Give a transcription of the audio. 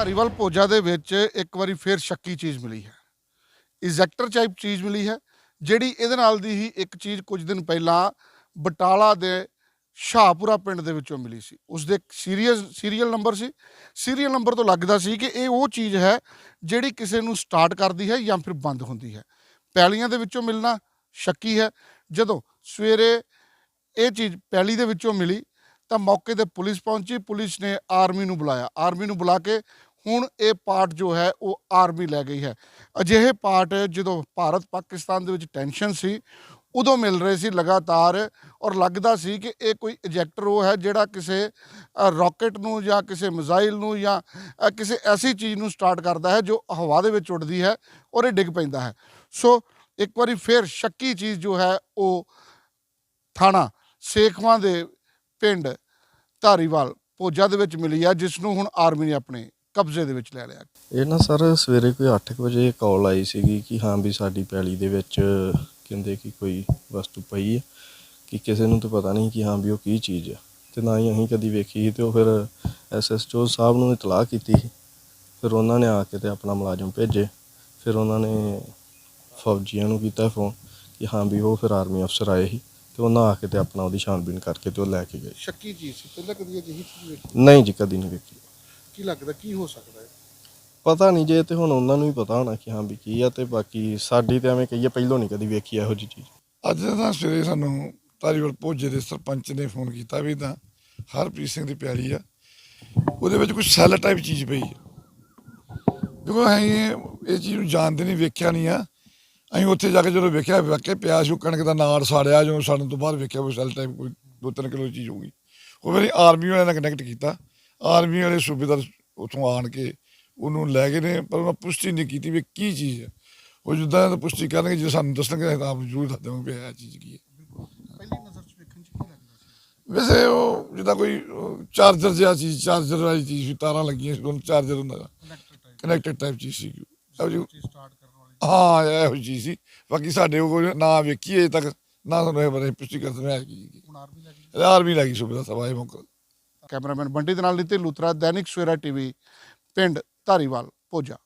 ਧਾਰੀਵਾਲ ਪੋਜਾ ਦੇ ਵਿੱਚ ਇੱਕ ਵਾਰੀ ਫੇਰ ਸ਼ੱਕੀ ਚੀਜ਼ ਮਿਲੀ ਹੈ। ਇਜੈਕਟਰ ਟਾਈਪ ਚੀਜ਼ ਮਿਲੀ ਹੈ, ਜਿਹੜੀ ਇਹਦੇ ਨਾਲ ਦੀ ਹੀ ਇੱਕ ਚੀਜ਼ ਕੁਝ ਦਿਨ ਪਹਿਲਾਂ ਬਟਾਲਾ ਦੇ ਸ਼ਾਹਪੁਰਾ ਪਿੰਡ ਦੇ ਵਿੱਚੋਂ ਮਿਲੀ ਸੀ। ਉਸ ਦੇ ਸੀਰੀਅਸ ਸੀਰੀਅਲ ਨੰਬਰ ਸੀ। ਸੀਰੀਅਲ ਨੰਬਰ ਤੋਂ ਲੱਗਦਾ ਸੀ ਕਿ ਇਹ ਉਹ ਚੀਜ਼ ਹੈ ਜਿਹੜੀ ਕਿਸੇ ਨੂੰ ਸਟਾਰਟ ਕਰਦੀ ਹੈ ਜਾਂ ਫਿਰ ਬੰਦ ਹੁੰਦੀ ਹੈ। ਪੈਲੀਆਂ ਦੇ ਵਿੱਚੋਂ ਮਿਲਣਾ ਸ਼ੱਕੀ ਹੈ। ਜਦੋਂ ਸਵੇਰੇ ਇਹ ਚੀਜ਼ ਪੈਲੀ ਦੇ ਵਿੱਚੋਂ ਮਿਲੀ ਤਾਂ ਮੌਕੇ ਤੇ ਪੁਲਿਸ ਪਹੁੰਚੀ। ਪੁਲਿਸ ਨੇ ਆਰਮੀ ਨੂੰ ਬੁਲਾਇਆ। ਆਰਮੀ ਨੂੰ ਬੁਲਾ ਕੇ ਹੁਣ ਇਹ ਪਾਰਟ ਜੋ ਹੈ ਉਹ ਆਰਮੀ ਲੈ ਗਈ ਹੈ। ਅਜਿਹੇ ਪਾਰਟ ਜਦੋਂ ਭਾਰਤ ਪਾਕਿਸਤਾਨ ਦੇ ਵਿੱਚ ਟੈਨਸ਼ਨ ਸੀ, ਉਦੋਂ ਮਿਲ ਰਹੇ ਸੀ ਲਗਾਤਾਰ ਔਰ ਲੱਗਦਾ ਸੀ ਕਿ ਇਹ ਕੋਈ ਇਜੈਕਟਰ ਉਹ ਹੈ ਜਿਹੜਾ ਕਿਸੇ ਰਾਕੇਟ ਨੂੰ ਜਾਂ ਕਿਸੇ ਮਿਜ਼ਾਈਲ ਨੂੰ ਜਾਂ ਕਿਸੇ ਐਸੀ ਚੀਜ਼ ਨੂੰ ਸਟਾਰਟ ਕਰਦਾ ਹੈ ਜੋ ਹਵਾ ਦੇ ਵਿੱਚ ਉੱਡਦੀ ਹੈ ਔਰ ਇਹ ਡਿੱਗ ਪੈਂਦਾ ਹੈ। ਸੋ ਇੱਕ ਵਾਰੀ ਫਿਰ ਸ਼ੱਕੀ ਚੀਜ਼ ਜੋ ਹੈ ਉਹ ਥਾਣਾ ਸੇਖਵਾਂ ਦੇ ਪਿੰਡ ਧਾਰੀਵਾਲ ਪੋਜਾ ਦੇ ਵਿੱਚ ਮਿਲੀ ਆ ਜਿਸ ਨੂੰ ਹੁਣ ਆਰਮੀ ਨੇ ਆਪਣੇ ਕਬਜ਼ੇ ਦੇ ਵਿੱਚ ਲੈ ਲਿਆ। ਇਹ ਨਾ ਸਰ ਸਵੇਰੇ ਕੋਈ 8 ਵਜੇ ਕਾਲ ਆਈ ਸੀਗੀ ਕਿ ਹਾਂ ਵੀ ਸਾਡੀ ਪੈਲੀ ਦੇ ਵਿੱਚ ਕਹਿੰਦੇ ਕਿ ਕੋਈ ਵਸਤੂ ਪਈ ਹੈ ਕਿ ਕਿਸੇ ਨੂੰ ਤਾਂ ਪਤਾ ਨਹੀਂ ਕਿ ਹਾਂ ਵੀ ਉਹ ਕੀ ਚੀਜ਼ ਹੈ ਤੇ ਨਾ ਹੀ ਅਸੀਂ ਕਦੀ ਵੇਖੀ ਤੇ ਉਹ ਫਿਰ ਐਸਐਸਓ ਸਾਹਿਬ ਨੂੰ ਇਤਲਾਹ ਕੀਤੀ ਫਿਰ ਉਹਨਾਂ ਨੇ ਆ ਕੇ ਤੇ ਆਪਣਾ ਮੁਲਾਜ਼ਮ ਭੇਜੇ। ਫਿਰ ਉਹਨਾਂ ਨੇ ਫੌਜੀਆਂ ਨੂੰ ਕੀਤਾ ਫੋਨ ਕਿ ਹਾਂ ਵੀ ਉਹ ਫਿਰ ਆਰਮੀ ਅਫਸਰ ਆਏ ਸੀ ਤੇ ਉਹਨਾਂ ਆ ਕੇ ਤੇ ਆਪਣਾ ਉਹਦੀ ਛਾਣਬੀਨ ਕਰਕੇ ਤੇ ਉਹ ਲੈ ਕੇ ਗਏ। ਸ਼ੱਕੀ ਚੀਜ਼ ਸੀ ਪਹਿਲਾਂ ਕਦੀ ਅਜਿਹੀ ਚੀਜ਼ ਵੇਖੀ? ਨਹੀਂ ਜੀ ਕਦੀ ਨਹੀਂ ਵੇਖੀ। ਕੀ ਲੱਗਦਾ ਕੀ ਹੋ ਸਕਦਾ ਹੈ? ਪਤਾ ਨਹੀਂ ਜੇ ਤੇ ਹੁਣ ਉਹਨਾਂ ਨੂੰ ਹੀ ਪਤਾ ਹੋਣਾ ਕਿ ਹਾਂ ਵੀ ਕੀ ਆ ਤੇ ਬਾਕੀ ਸਾਡੀ ਤੇ ਐਵੇਂ ਕਹੀਏ ਪਹਿਲੋਂ ਨਹੀਂ ਕਦੀ ਵੇਖੀ ਇਹੋ ਜਿਹੀ ਚੀਜ਼। ਅੱਜ ਤਾਂ ਸਵੇਰੇ ਸਾਨੂੰ ਧਾਰੀਵਾਲ ਭੋਜੇ ਦੇ ਸਰਪੰਚ ਨੇ ਫੋਨ ਕੀਤਾ ਵੀ ਤਾਂ ਹਰਪ੍ਰੀਤ ਸਿੰਘ ਦੀ ਪਿਆਰੀ ਆ ਉਹਦੇ ਵਿੱਚ ਕੋਈ ਸੈੱਲ ਟਾਈਪ ਚੀਜ਼ ਪਈ ਆ। ਦੇਖੋ ਅਸੀਂ ਇਹ ਇਹ ਚੀਜ਼ ਨੂੰ ਜਾਣਦੇ ਨਹੀਂ ਵੇਖਿਆ ਨਹੀਂ ਆ। ਅਸੀਂ ਉੱਥੇ ਜਾ ਕੇ ਜਦੋਂ ਵੇਖਿਆ ਵਾਕਿਆ ਪਿਆ ਸੀ ਉਹ ਕਣਕ ਦਾ ਨਾੜ ਸਾੜਿਆ ਜਦੋਂ ਸਾੜਨ ਤੋਂ ਬਾਅਦ ਵੇਖਿਆ ਉਹ ਸੈੱਲ ਟਾਈਪ ਕੋਈ 2-3 ਕਿਲੋ ਦੀ ਚੀਜ਼ ਹੋਊਗੀ ਉਹ ਫਿਰ ਆਰਮੀ ਵਾਲਿਆਂ ਨਾਲ ਕਨੈਕਟ ਕੀਤਾ। ਆਰਮੀ ਵਾਲੇ ਸੂਬੇਦਾਰ ਉੱਥੋਂ ਆਣ ਕੇ ਉਹਨੂੰ ਲੈ ਗਏ ਨੇ ਪਰ ਉਹਨਾਂ ਪੁਸ਼ਟੀ ਨਹੀਂ ਕੀਤੀ ਵੀ ਕੀ ਚੀਜ਼ ਹੈ। ਉਹ ਜਿੱਦਾਂ ਪੁਸ਼ਟੀ ਕਰਨਗੇ ਜੇ ਸਾਨੂੰ ਦੱਸਣਗੇ ਤਾਂ ਆਪ ਜ਼ਰੂਰ ਦੱਸ ਦੇਵਾਂਗੇ ਇਹ ਚੀਜ਼ ਕੀ ਹੈ। ਪਹਿਲੀ ਨਜ਼ਰ 'ਚ ਵੇਖਣ 'ਚ ਕੀ ਲੱਗਦਾ ਸੀ? ਵੈਸੇ ਉਹ ਜਿੱਦਾਂ ਕੋਈ ਚਾਰਜਰ ਜਿਹਾ ਚੀਜ਼ ਚਾਰਜਰ ਵਾਲੀ ਚੀਜ਼ ਸੀ ਤਾਰਾਂ ਲੱਗੀਆਂ ਸੀ ਉਹਨੂੰ ਚਾਰਜਰ ਹੁੰਦਾ ਕਨੈਕਟਡ ਟਾਈਪ ਚੀਜ਼ ਸੀ। ਕਰਨ ਹਾਂ ਇਹੋ ਚੀਜ਼ ਸੀ। ਬਾਕੀ ਸਾਡੇ ਕੋਲ ਨਾ ਵੇਖੀ ਅਜੇ ਤੱਕ ਨਾ ਸਾਨੂੰ ਇਹ ਬਾਰੇ ਪੁਸ਼ਟੀ ਕਰਦੇ ਮੈਂ ਕੀ। ਹੁਣ ਆਰਮੀ ਲੈ ਗਈ। ਆਰਮੀ ਲੱਗੀ ਸੁਬੇਦਾਰ ਸਭਾ ਇਹ ਮੌਕਾ ਕੈਮਰਾਮੈਨ ਬੰਟੀ ਦੇ ਨਾਲ ਨਿਤਿਨ ਲੂਥਰਾ ਦੈਨਿਕ ਸਵੇਰਾ ਟੀਵੀ ਪਿੰਡ ਧਾਰੀਵਾਲ ਪੋਜਾ